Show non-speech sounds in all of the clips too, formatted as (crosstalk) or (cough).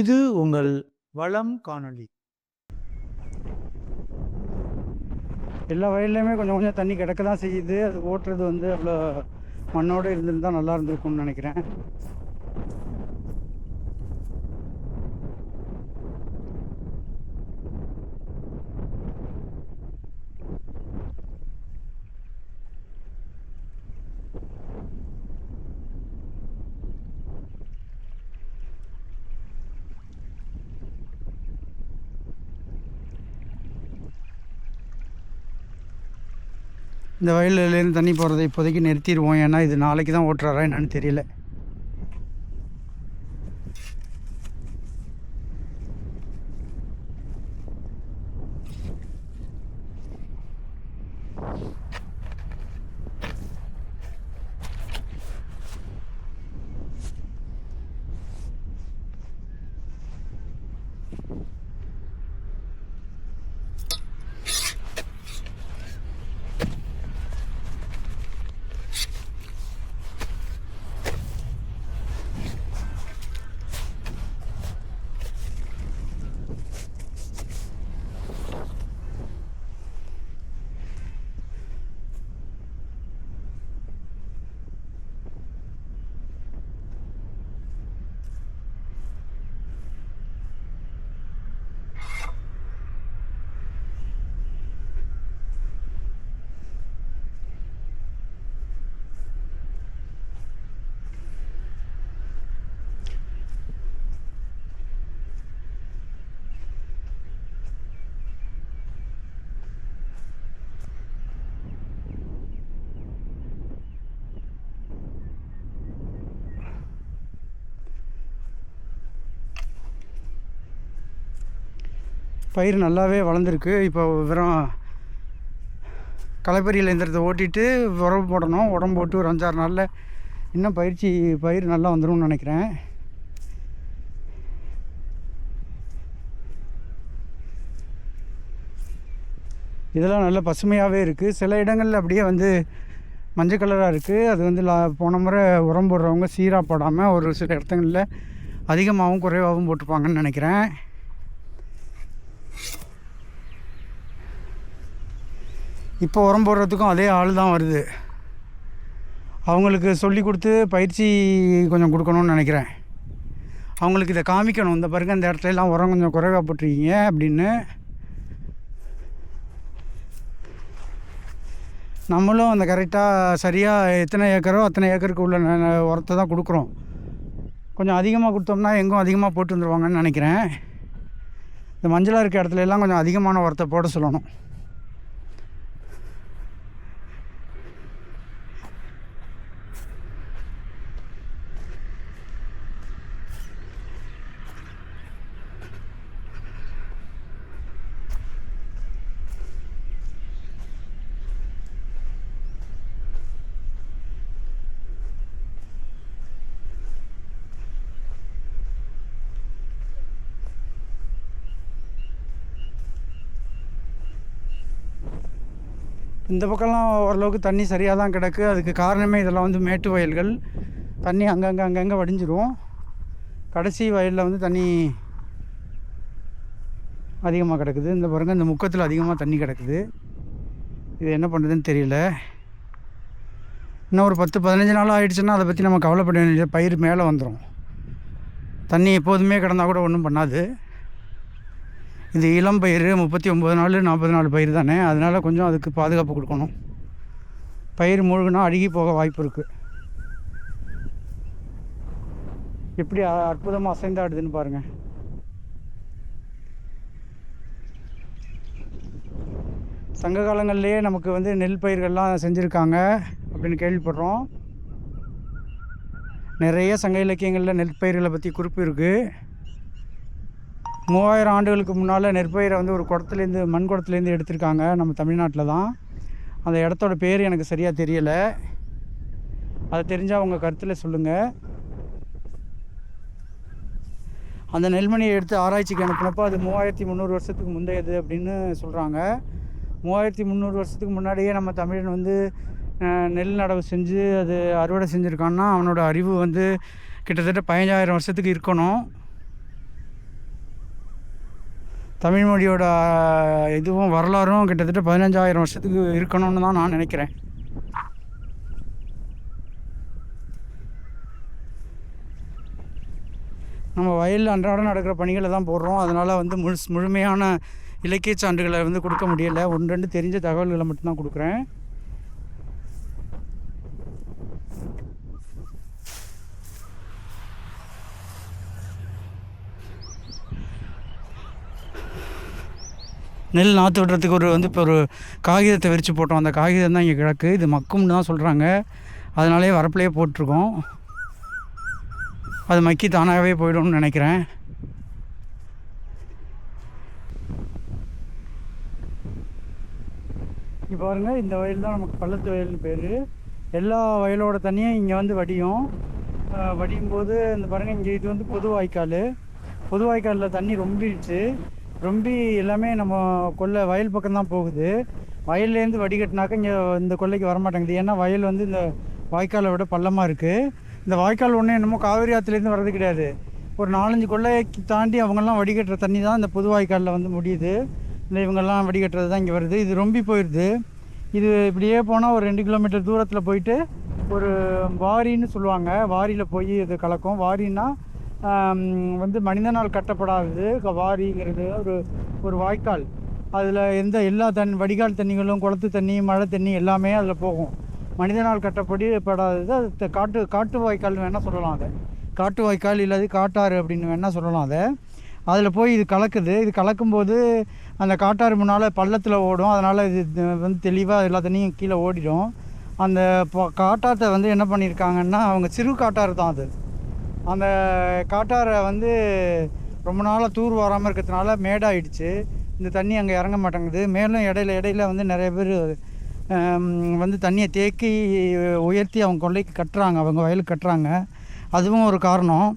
இது உங்கள் வளம் காணொளி. எல்லா வயல்லையுமே கொஞ்சம் கொஞ்சம் தண்ணி கிடக்க தான் செய்யுது. அது ஓட்டுறது வந்து அவ்வளோ மண்ணோடு இருந்திருந்தால் நல்லா இருந்திருக்கும்னு நினைக்கிறேன். இந்த வயல்லேருந்து தண்ணி போகிறத இப்போதைக்கு நிறுத்திடுவோம். ஏன்னா இது நாளைக்கு தான் ஓட்டுறாரா என்னன்னு தெரியல. பயிர் நல்லாவே வளர்ந்துருக்கு. இப்போ வெறும் களைப்பறியில் எந்திரத்தை ஓட்டிட்டு உரம் போடணும். உரம் போட்டு ஒரு அஞ்சாறு நாளில் இன்னும் பயிற்சி பயிர் நல்லா வந்துரும்னு நினைக்கிறேன். இதெல்லாம் நல்ல பசுமையாகவே இருக்குது சில இடங்களில் அப்படியே வந்து மஞ்சள் கலராக இருக்குது அது வந்து லா போன முறை உரம் போடுறவங்க சீராக போடாமல் ஒரு சில இடத்துங்களில் அதிகமாகவும் குறைவாகவும் போட்டிருப்பாங்கன்னு நினைக்கிறேன். இப்போ உரம் போடுறதுக்கும் அதே ஆள் தான் வருது. அவங்களுக்கு சொல்லி கொடுத்து பயிற்சி கொஞ்சம் கொடுக்கணும்னு நினைக்கிறேன். அவங்களுக்கு இதை காமிக்கணும். இந்த பாருங்க இந்த இடத்துல எல்லாம் உரம் கொஞ்சம் குறைவாக போட்டிருக்கீங்க அப்படின்னு. நம்மளும் அந்த கரெக்டாக சரியாக எத்தனை ஏக்கரோ அத்தனை ஏக்கருக்கு உள்ள உரத்தை தான் கொடுக்குறோம். கொஞ்சம் அதிகமாக கொடுத்தோம்னா எங்கும் அதிகமாக போட்டு வந்துடுவாங்கன்னு நினைக்கிறேன். இந்த மஞ்சளாக இருக்க இடத்துல எல்லாம் கொஞ்சம் அதிகமான உரத்தை போட சொல்லணும். இந்த பக்கம்லாம் ஓரளவுக்கு தண்ணி சரியாக தான் கிடக்கு. அதுக்கு காரணமே இதெல்லாம் வந்து மேட்டு வயல்கள். தண்ணி அங்கங்கே அங்கங்கே வடிஞ்சிரும். கடைசி வயலில் வந்து தண்ணி அதிகமாக கிடக்குது. இந்த பாருங்க இந்த முக்கத்தில் அதிகமாக தண்ணி கிடக்குது. இது என்ன பண்ணுறதுன்னு தெரியல. இன்னும் ஒரு பத்து பதினஞ்சு நாள் ஆகிடுச்சுன்னா அதை பற்றி நம்ம கவலைப்பட வேண்டிய பயிர் மேலே வந்துடும் தண்ணி எப்போதுமே கிடந்தா கூட ஒன்றும் பண்ணாது. இது இளம் பயிர் முப்பத்தி ஒம்பது நாள் நாற்பது நாள் பயிர் தானே? அதனால் கொஞ்சம் அதுக்கு பாதுகாப்பு கொடுக்கணும். பயிர் மூழ்கினா அழுகி போக வாய்ப்பு இருக்குது எப்படி அற்புதமாக அசைந்தாடுதுன்னு பாருங்கள் சங்க காலங்கள்லேயே நமக்கு வந்து நெல் பயிர்கள்லாம் செஞ்சுருக்காங்க அப்படின்னு கேள்விப்படுறோம். நிறைய சங்க இலக்கியங்களில் நெல் பயிர்களை பற்றி குறிப்பு இருக்குது மூவாயிரம் ஆண்டுகளுக்கு முன்னால் நெற்பயிரை வந்து ஒரு குடத்துலேருந்து மண் குடத்துலேருந்து எடுத்திருக்காங்க நம்ம தமிழ்நாட்டில் தான். அந்த இடத்தோட பேர் எனக்கு சரியாக தெரியலை. அதை தெரிஞ்சால் உங்கள் கருத்தில் சொல்லுங்கள் அந்த நெல்மணியை எடுத்து ஆராய்ச்சிக்கு அனுப்பினப்போ அது மூவாயிரத்தி முந்நூறு வருஷத்துக்கு முந்தையது அப்படின்னு சொல்கிறாங்க மூவாயிரத்தி முந்நூறு வருஷத்துக்கு முன்னாடியே நம்ம தமிழன் வந்து நெல் நடவு செஞ்சு அது அறுவடை செஞ்சுருக்கான்னா அவனோட அறிவு வந்து கிட்டத்தட்ட பதினஞ்சாயிரம் வருஷத்துக்கு இருக்கணும். தமிழ்மொழியோட இதுவும் வரலாறும் கிட்டத்தட்ட பதினஞ்சாயிரம் வருஷத்துக்கு இருக்கணும்னு தான் நான் நினைக்கிறேன். நம்ம வயலில் அன்றாடம் நடக்கிற பணிகளை தான் போடுறோம். அதனால் வந்து முழு முழுமையான இலக்கிய சான்றுகளை வந்து கொடுக்க முடியலை. ஒன்று ரெண்டு தெரிஞ்ச தகவல்களை மட்டும்தான் கொடுக்குறேன். நெல் நாற்று விடுறதுக்கு ஒரு வந்து இப்போ ஒரு காகிதத்தை விரித்து போட்டோம். அந்த காகிதம் தான் இங்கே கிடக்கு. இது மக்கும்னு தான் சொல்கிறாங்க அதனாலே வரப்புலேயே போட்டிருக்கோம். அது மக்கி தானாகவே போயிடும்னு நினைக்கிறேன். இப்போ பாருங்கள் இந்த வயல் தான் நமக்கு பள்ளத்து வயல்னு பேர். எல்லா வயலோட தண்ணியும் இங்கே வந்து வடியும். வடியும் போது இந்த பாருங்கள் இங்கே இது வந்து பொது வாய்க்கால். பொது வாய்க்காலில் தண்ணி ரொம்பிடுச்சு. ரொம்பி எல்லாமே நம்ம கொல்லை வயல் பக்கம் தான் போகுது. வயல்லேருந்து வடிகட்டினாக்க இங்கே இந்த கொல்லைக்கு வரமாட்டேங்குது. ஏன்னா வயல் வந்து இந்த வாய்க்காலை விட பள்ளமாக இருக்குது இந்த வாய்க்கால் ஒன்றும் என்னமோ காவிரி ஆற்றுலேருந்து வர்றது கிடையாது. ஒரு நாலஞ்சு கொள்ளைக்கு தாண்டி அவங்கெல்லாம் வடிகட்டுற தண்ணி தான் இந்த புது வாய்க்காலில் வந்து முடியுது. இந்த இவங்கெல்லாம் வடிகட்டுறது தான் இங்கே வருது. இது ரொம்பி போயிடுது இது இப்படியே போனால் ஒரு ரெண்டு கிலோமீட்டர் தூரத்தில் போயிட்டு ஒரு வாரின்னு சொல்லுவாங்க. வாரியில் போய் இது கலக்கும். வாரின்னா வந்து மனிதனால் கட்டப்படாதது வாரிங்கிறது ஒரு ஒரு வாய்க்கால். அதில் எந்த எல்லா தண்ணி வடிகால் தண்ணிகளும் குளத்து தண்ணி மழை தண்ணி எல்லாமே அதில் போகும். மனிதனால் கட்டப்படி படாதது அது காட்டு காட்டு வாய்க்கால்னு வேணால் சொல்லலாம் அதை. காட்டு வாய்க்கால் இல்லாது காட்டாறு அப்படின்னு வேணால் சொல்லலாம் அதை. அதில் போய் இது கலக்குது. இது கலக்கும்போது அந்த காட்டாறு முன்னால் பள்ளத்தில் ஓடும். அதனால் இது வந்து தெளிவாக எல்லா தண்ணியும் கீழே ஓடிடும். அந்த காட்டாத்தை வந்து என்ன பண்ணியிருக்காங்கன்னா அவங்க சிறு காட்டாறு தான் அது. அந்த காட்டாரை வந்து ரொம்ப நாளாக தூர் வராமல் இருக்கிறதுனால மேடாயிடுச்சு. இந்த தண்ணி அங்கே இறங்க மாட்டேங்குது. மேலும் இடையில இடையில வந்து நிறைய பேர் வந்து தண்ணியை தேக்கி உயர்த்தி அவங்க கொள்ளைக்கு கட்டுறாங்க. அவங்க வயலுக்கு கட்டுறாங்க. அதுவும் ஒரு காரணம்.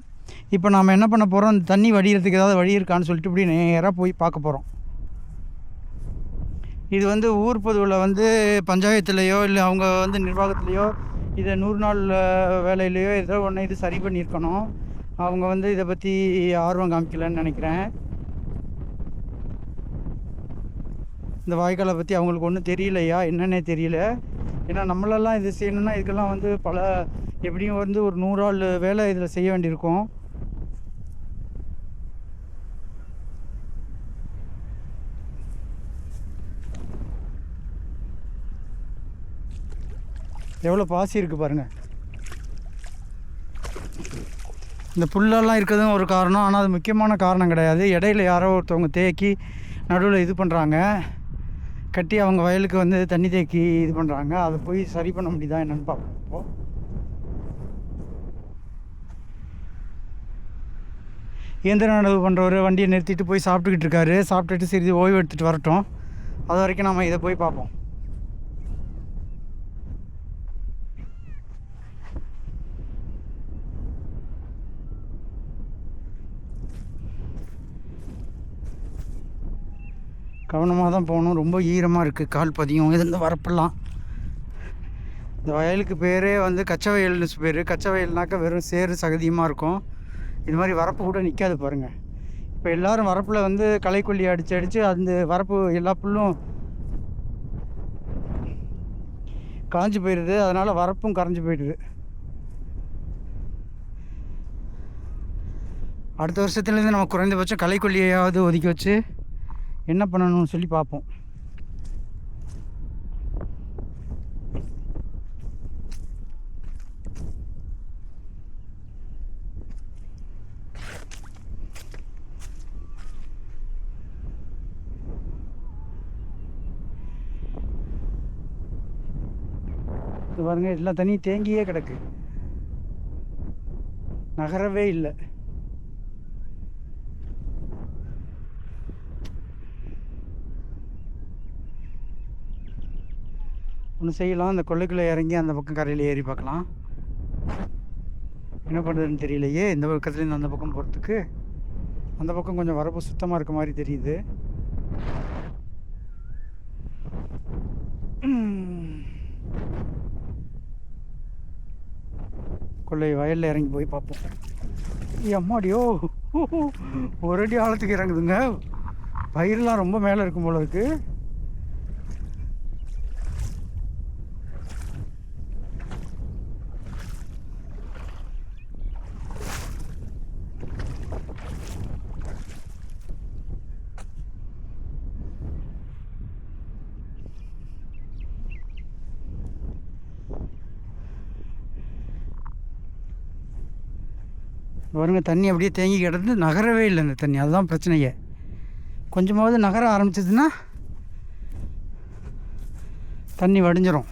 இப்போ நாம் என்ன பண்ண போகிறோம் இந்த தண்ணி வடிகிறதுக்கு ஏதாவது வழி இருக்கான்னு சொல்லிட்டு இப்படி நேராக போய் பார்க்க போகிறோம் இது வந்து ஊர் பொதுவில் வந்து பஞ்சாயத்துலேயோ இல்லை அவங்க வந்து நிர்வாகத்துலேயோ இதை நூறு நாள் வேலையிலையோ ஏதோ ஒன்று இது சரி பண்ணியிருக்கணும். அவங்க வந்து இதை பற்றி ஆர்வம் காமிக்கலன்னு நினைக்கிறேன். இந்த வாய்க்காலை பற்றி அவங்களுக்கு ஒன்றும் தெரியலையா? என்னன்னே தெரியல. ஏன்னா நம்மளெல்லாம் இது செய்யணும்னா இதுக்கெல்லாம் வந்து பல எப்படியும் வந்து ஒரு நூறாள் வேலை இதில் செய்ய வேண்டியிருக்கும். எவ்வளோ பாசி இருக்குது பாருங்கள் இந்த புல்லெல்லாம் இருக்கிறதும் ஒரு காரணம். ஆனால் அது முக்கியமான காரணம் கிடையாது. இடையில யாரோ ஒருத்தவங்க தேக்கி நடுவில் இது பண்ணுறாங்க கட்டி அவங்க வயலுக்கு வந்து தண்ணி தேக்கி இது பண்ணுறாங்க அதை போய் சரி பண்ண முடியுதா என்னன்னு பார்ப்போம். இயந்திர நடவு பண்ணுறவர் வண்டியை நிறுத்திட்டு போய் சாப்பிட்டுக்கிட்டு இருக்காரு. சாப்பிட்டுட்டு சிறிது ஓய்வு எடுத்துகிட்டு வரட்டும். அது வரைக்கும் நம்ம இதை போய் பார்ப்போம். கவனமாக தான் போகணும். ரொம்ப ஈரமாக இருக்குது கால் பதியும். இது வரப்பெல்லாம் இந்த வயலுக்கு பேரே வந்து கச்சை வயல்னு பேர். கச்சை வயல்னாக்கா வெறும் சேறு சகதியமாக இருக்கும். இது மாதிரி வரப்பு கூட நிற்காது பாருங்கள் இப்போ எல்லாரும் வரப்பில் வந்து களைக்கொல்லி அடித்து அடித்து அந்த வரப்பு எல்லா புல்லும் காஞ்சி போயிடுது அதனால் வரப்பும் கரைஞ்சி போயிடுது. அடுத்த வருஷத்துலேருந்து நம்ம குறைந்தபட்சம் களைக்கொல்லியாவது ஒதுக்கி வச்சு என்ன பண்ணணும்னு சொல்லி பார்ப்போம். இது பாருங்க எல்லா தண்ணியும் தேங்கியே கிடக்கு. நகரவே இல்லை. ஒன்று செய்யலாம். அந்த கொள்ளைக்குள்ளே இறங்கி அந்த பக்கம் கரையில் ஏறி பார்க்கலாம். என்ன பண்ணுறதுன்னு தெரியலையே. இந்த பக்கத்துலேருந்து அந்த பக்கம் போகிறதுக்கு அந்த பக்கம் கொஞ்சம் வரப்பு சுத்தமாக இருக்க மாதிரி தெரியுது. கொள்ளை வயலில் இறங்கி போய் பார்ப்போம். அம்மாடியோ ஒரு அடி ஆழத்துக்கு இறங்குதுங்க. பயிரெலாம் ரொம்ப மேலே இருக்கும் போல இருக்குது பாருங்கள் தண்ணி அப்படியே தேங்கி கிடந்து நகரவே இல்லை இந்த தண்ணி. அதுதான் பிரச்சனையே. கொஞ்சமாவது நகர ஆரம்பிச்சதுன்னா தண்ணி வடிஞ்சிரும்.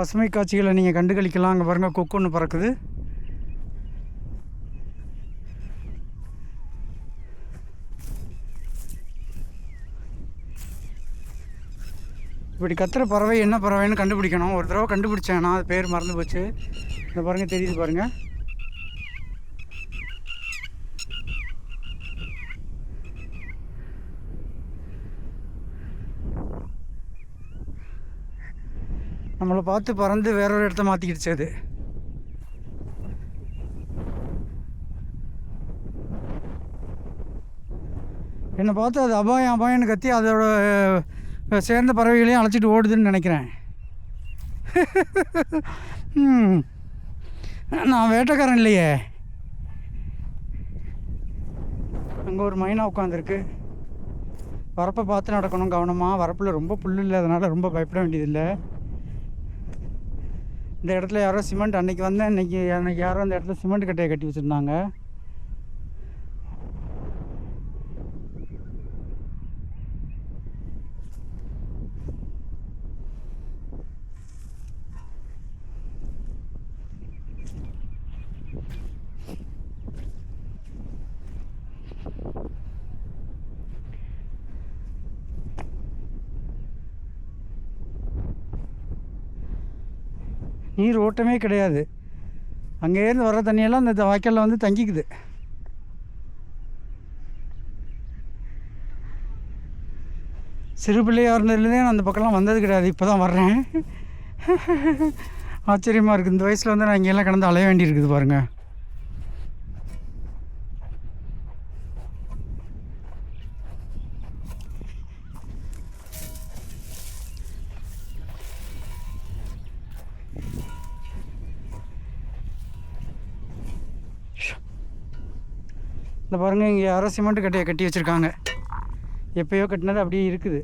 பசுமை காட்சிகளை நீங்கள் கண்டுகளிக்கலாம். அங்கே பாருங்கள் கொக்கு ஒன்று பறக்குது. இப்படி கத்துற பறவை என்ன பறவைன்னு கண்டுபிடிக்கணும். ஒரு தடவை கண்டுபிடிச்சேன் நான் அது பேர் மறந்து போச்சு. இந்த பாருங்கள் தெரியுது பாருங்கள் நம்மளை பார்த்து பறந்து வேற ஒரு இடத்த மாற்றிக்கிடுச்சு அது. என்னை பார்த்து அது அபாயம் அபாயம்னு கத்தி அதோட சேர்ந்த பறவைகளையும் அழைச்சிட்டு ஓடுதுன்னு நினைக்கிறேன். நான் வேட்டைக்காரன் இல்லையே. அங்கே ஒரு மைனா உட்காந்துருக்கு வரப்பை பார்த்து நடக்கணும் கவனமாக வரப்பில் ரொம்ப புல் அதனால் ரொம்ப பயப்பட வேண்டியதில்லை. இந்த இடத்துல யாரோ சிமெண்ட் அன்னைக்கு வந்தேன். இன்னைக்கு அன்னைக்கு யாரோ அந்த இடத்துல சிமெண்ட் கட்டையை கட்டி வச்சுருந்தாங்க. நீர் ஓட்டமே கிடையாது. அங்கேருந்து வர்ற தண்ணியெல்லாம் இந்த வாய்க்காலில் வந்து தங்கிக்குது. சிறு பிள்ளையாக இருந்ததுலேருந்தே நான் அந்த பக்கம்லாம் வந்தது கிடையாது. இப்போ தான் வர்றேன். ஆச்சரியமாக இருக்குது இந்த வயசில் வந்து நான் இங்கெல்லாம் கடந்து அலைய வேண்டியிருக்குது பாருங்கள் பாருங்கள் பாருங்க இங்கே யாரோ சிமெண்ட் கட்டையை கட்டி வச்சுருக்காங்க. எப்பயோ கட்டினது அப்படியே இருக்குது.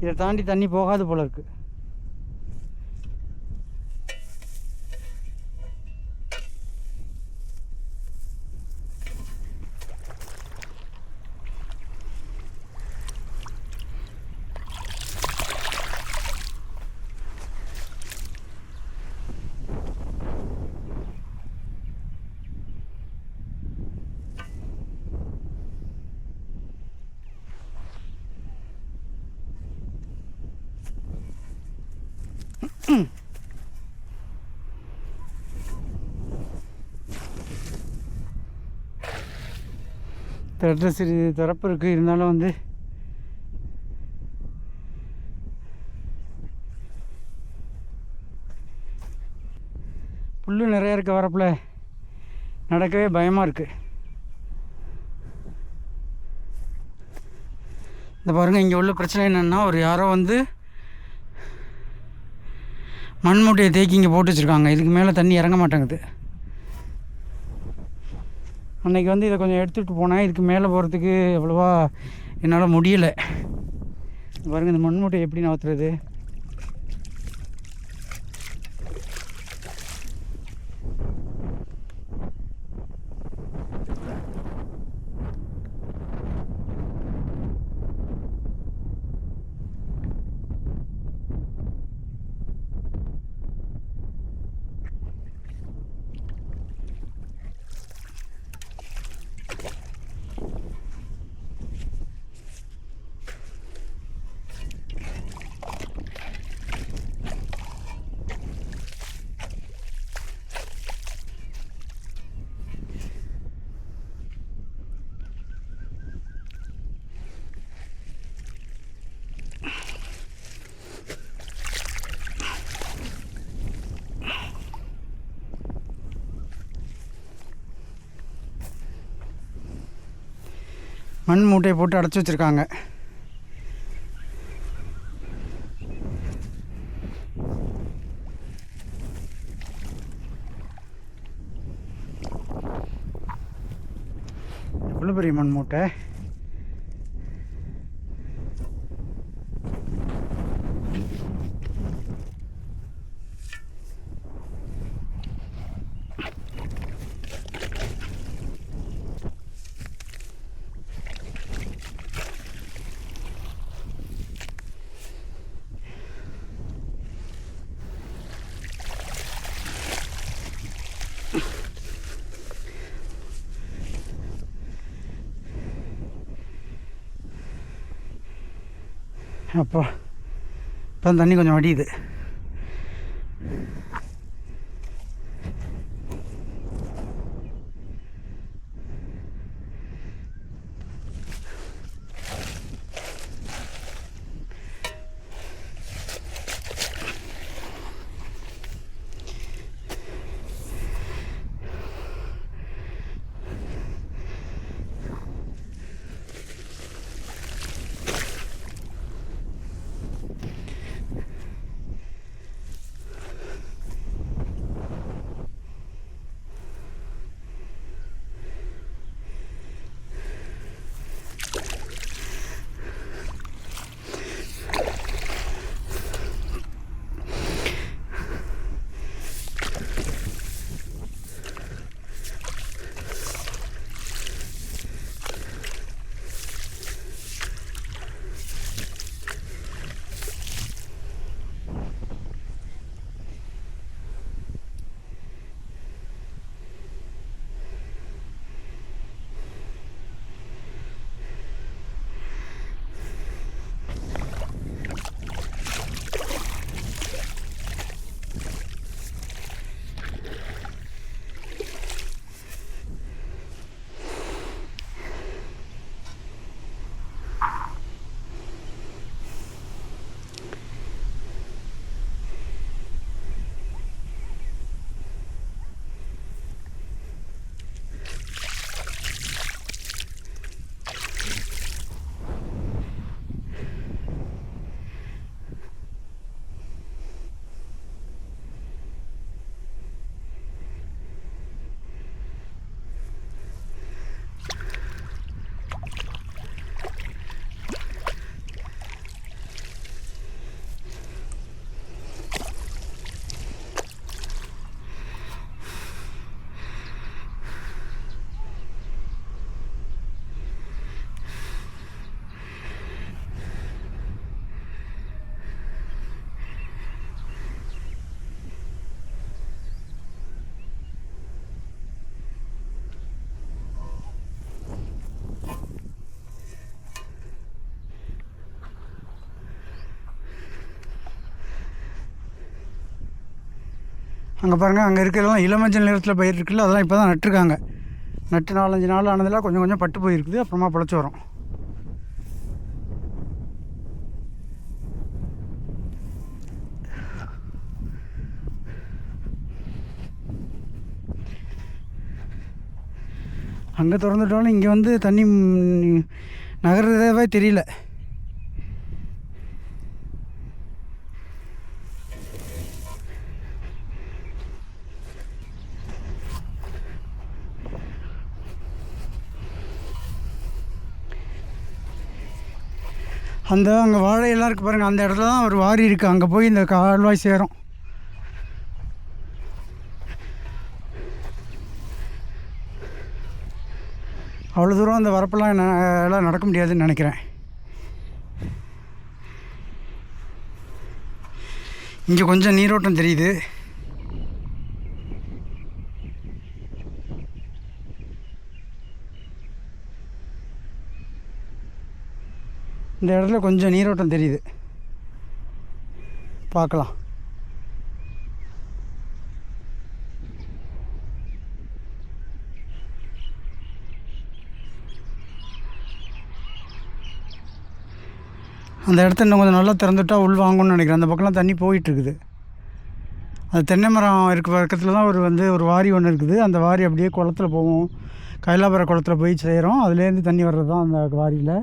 இதை தாண்டி தண்ணி போகாது போல இருக்குது இந்த சிறிது திறப்பு இருக்குது இருந்தாலும் வந்து புல் நிறையா இருக்க வரப்பில் நடக்கவே பயமாக இருக்குது இந்த பாருங்கள் இங்கே உள்ள பிரச்சனை என்னென்னா ஒரு யாரோ வந்து மண்மூட்டையை தேக்கி இங்கே போட்டு வச்சுருக்காங்க. இதுக்கு மேலே தண்ணி இறங்க மாட்டேங்குது. அன்னைக்கு வந்து இதை கொஞ்சம் எடுத்துகிட்டு போனேன். இதுக்கு மேலே போகிறதுக்கு அவ்வளோவா என்னால் முடியலை. பாருங்கள் இந்த மண் மூட்டையை எப்படி நகர்த்துறது? மண் மூட்டையை போட்டு அடைச்சி வச்சுருக்காங்க. எவ்வளோ பெரிய மண் மூட்டை? அப்போ. இப்போ தண்ணி கொஞ்சம் வடியுது. அங்கே பாருங்கள் அங்கே இருக்கிறதெல்லாம் இளமஞ்சள் நிறத்தில் பயிர் இருக்குல்ல அதெல்லாம் இப்போ தான் நட்டுருக்காங்க. நட்டு நாலஞ்சு நாள் ஆனதெல்லாம் கொஞ்சம் கொஞ்சம் பட்டு போயிருக்குது அப்புறமா பிழைச்சி வரும். அங்கே திறந்துட்டாலும் இங்கே வந்து தண்ணி ம், தெரியல. அந்த அங்கே வாழையெல்லாம் இருக்குது பாருங்கள் அந்த இடத்துல தான் ஒரு வாரி இருக்குது அங்கே போய் இந்த கால்வாய் சேரும். அவ்வளோ தூரம் அந்த வரப்பெல்லாம் எல்லாம் நடக்க முடியாதுன்னு நினைக்கிறேன். இங்கே கொஞ்சம் நீரோட்டம் தெரியுது. இந்த இடத்துல கொஞ்சம் நீரோட்டம் தெரியுது. பார்க்கலாம். அந்த இடத்த இன்னும் கொஞ்சம் நல்லா திறந்துட்டா உள் வாங்கணும்னு நினைக்கிறேன். அந்த பக்கம்லாம் தண்ணி போயிட்டுருக்குது. அது தென்னை மரம் இருக்க பக்கத்தில் தான் ஒரு வந்து ஒரு வாரி ஒன்று இருக்குது. அந்த வாரி அப்படியே குளத்துல போகும் கைலாபுர குளத்தில் போய் செய்கிறோம் அதுலேருந்து தண்ணி வர்றது தான் அந்த வாரியில்.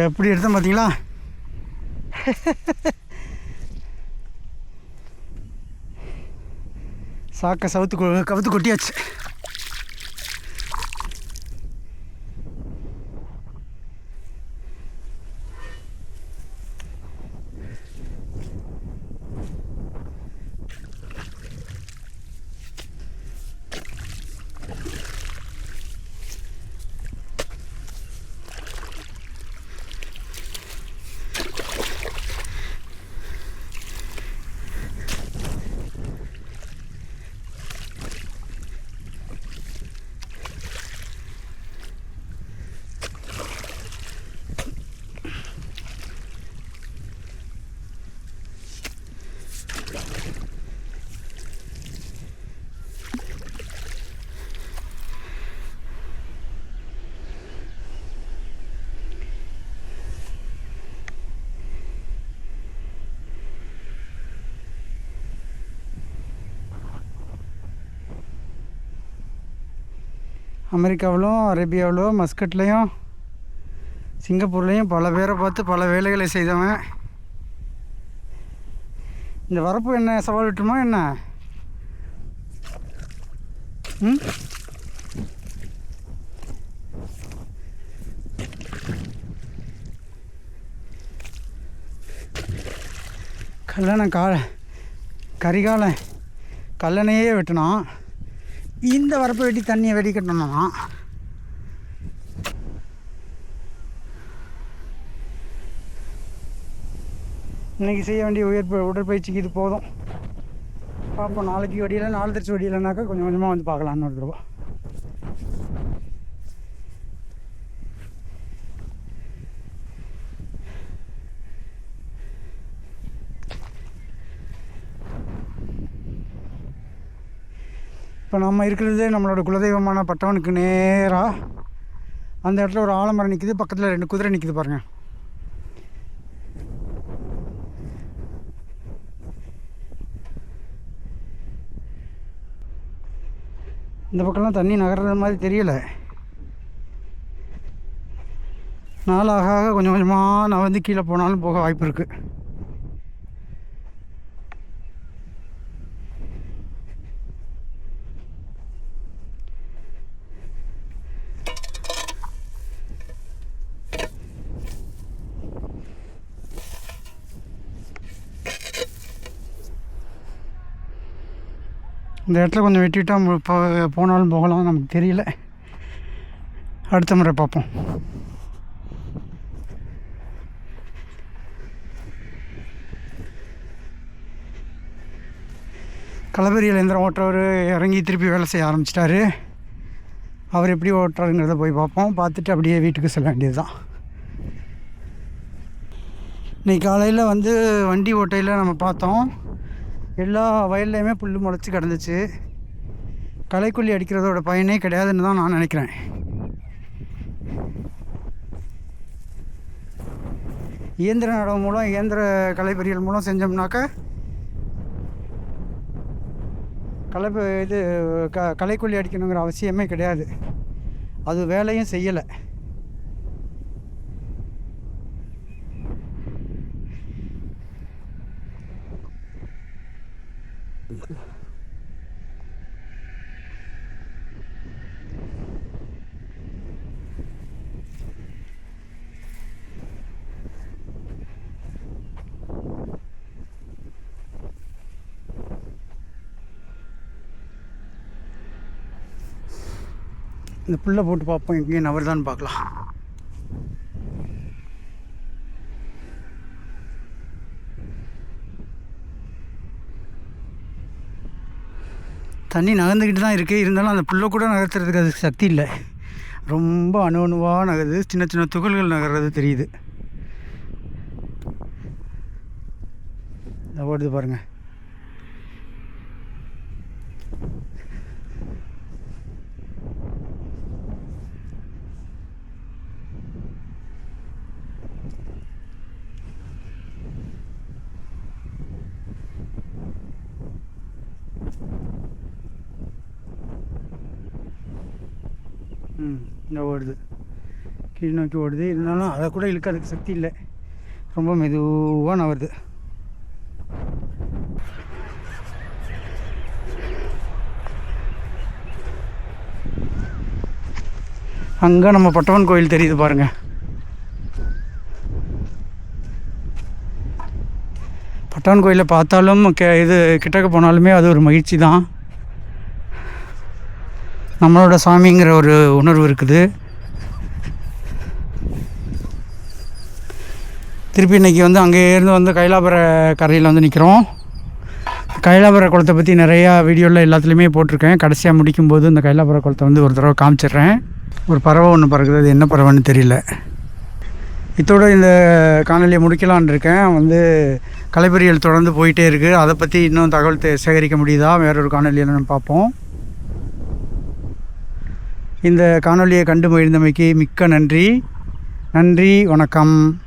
எப்படி எடுத்தேன் பார்த்தீங்களா? (laughs) சாக்கை சவுத்து கவுத்து கொட்டியாச்சு அமெரிக்காவிலும் அரேபியாவிலும் மஸ்கட்லேயும் சிங்கப்பூர்லேயும் பல பேரை பார்த்து பல வேலைகளை செய்தவன். இந்த வரப்பு என்ன? சவால் விட்டுமா என்ன? ம்? கல்லணை கா கரிகால கல்லணையே வெட்டினான். இந்த வரப்பை வெட்டி தண்ணியை வெடிக்கட்டணும்னா இன்றைக்கி செய்ய வேண்டிய உயர் உடற்பயிற்சிக்கு இது போதும். பார்ப்போம் நாளைக்கு வடியில் நாலு தரிசி வடியிலனாக்கா கொஞ்சம் கொஞ்சமாக வந்து பார்க்கலான்னு ஒரு தடவை. இப்போ நம்ம இருக்கிறது நம்மளோட குலதெய்வமான பட்டவனுக்கு நேராக அந்த இடத்துல ஒரு ஆலமரம் நிற்கிது பக்கத்தில் ரெண்டு குதிரை நிற்கிது பாருங்க. இந்த பக்கம்லாம் தண்ணி நகர்றது மாதிரி தெரியல. நாளாக ஆக கொஞ்சம் கொஞ்சமாக நான் வந்து கீழே போனாலும் போக வாய்ப்பு இருக்குது இந்த இடத்துல கொஞ்சம் வெட்டிவிட்டால் மு- போ- போனாலும் போகலாம் நமக்கு தெரியல. அடுத்த முறை பார்ப்போம். களபெரியில் எந்திரம் ஓட்டுறவர் இறங்கி திருப்பி வேலை செய்ய ஆரம்பிச்சிட்டாரு. அவர் எப்படி ஓட்டுறாருங்கிறத போய் பார்ப்போம். பார்த்துட்டு அப்படியே வீட்டுக்கு செல்ல வேண்டியது தான் இன்றைக்கி காலையில் வந்து வண்டி ஓட்டையில் நம்ம பார்த்தோம். எல்லா வயல்லையுமே புல் முளைச்சி கிடந்துச்சு. களைக்கொல்லி அடிக்கிறதோட பயனே கிடையாதுன்னு தான் நான் நினைக்கிறேன். இயந்திர நடவு மூலம் இயந்திர கலைப்பொறிகள் மூலம் செஞ்சோம்னாக்க களை இது க களைக்கொல்லி அடிக்கணுங்கிற அவசியமே கிடையாது. அது வேலையும் செய்யலை. இந்த புல்லை போட்டு பார்ப்போம் எங்கேயும் நவருதான்னு பார்க்கலாம். தண்ணி நகர்ந்துக்கிட்டு தான் இருக்குது இருந்தாலும் அந்த புல்லை கூட நகர்த்துறதுக்கு அதுக்கு சக்தி இல்லை. ரொம்ப அணு அணுவாக நகருது. சின்ன சின்ன துகள்கள் நகர்றது தெரியுது. ஓடுது பாருங்கள் ம் இந்த ஓடுது. கீழ் நோக்கி ஓடுது. இருந்தாலும் அதை கூட இழுக்கிறதுக்கு சக்தி இல்லை. ரொம்ப மெதுவாக நவருது அங்கே நம்ம பட்டவன் கோயில் தெரியுது பாருங்கள் பட்டவன் கோயிலை பார்த்தாலும் கே இது கிட்டக்க போனாலுமே அது ஒரு மகிழ்ச்சி தான். நம்மளோட சாமிங்கிற ஒரு உணர்வு இருக்குது. திருப்பி இன்றைக்கி வந்து அங்கேருந்து வந்து கைலாபுர கரையில் வந்து நிற்கிறோம் கைலாபுர குளத்தை பற்றி நிறையா வீடியோவில் எல்லாத்துலேயுமே போட்டிருக்கேன். கடைசியாக முடிக்கும்போது இந்த கைலாபுர குளத்தை வந்து ஒரு தடவை காமிச்சிடுறேன். ஒரு பறவை ஒன்று பறக்குது. அது என்ன பறவைன்னு தெரியல. இதோட இந்த காணொலியை முடிக்கலான்னு இருக்கேன். வந்து கலைப்பொறியல் தொடர்ந்து போயிட்டே இருக்குது அதை பற்றி இன்னும் தகவல் சேகரிக்க முடியுதா? வேறொரு காணொலியில் நம்ம பார்ப்போம். இந்த காணொலியை கண்டு மகிழ்ந்தமைக்கு மிக்க நன்றி. நன்றி வணக்கம்.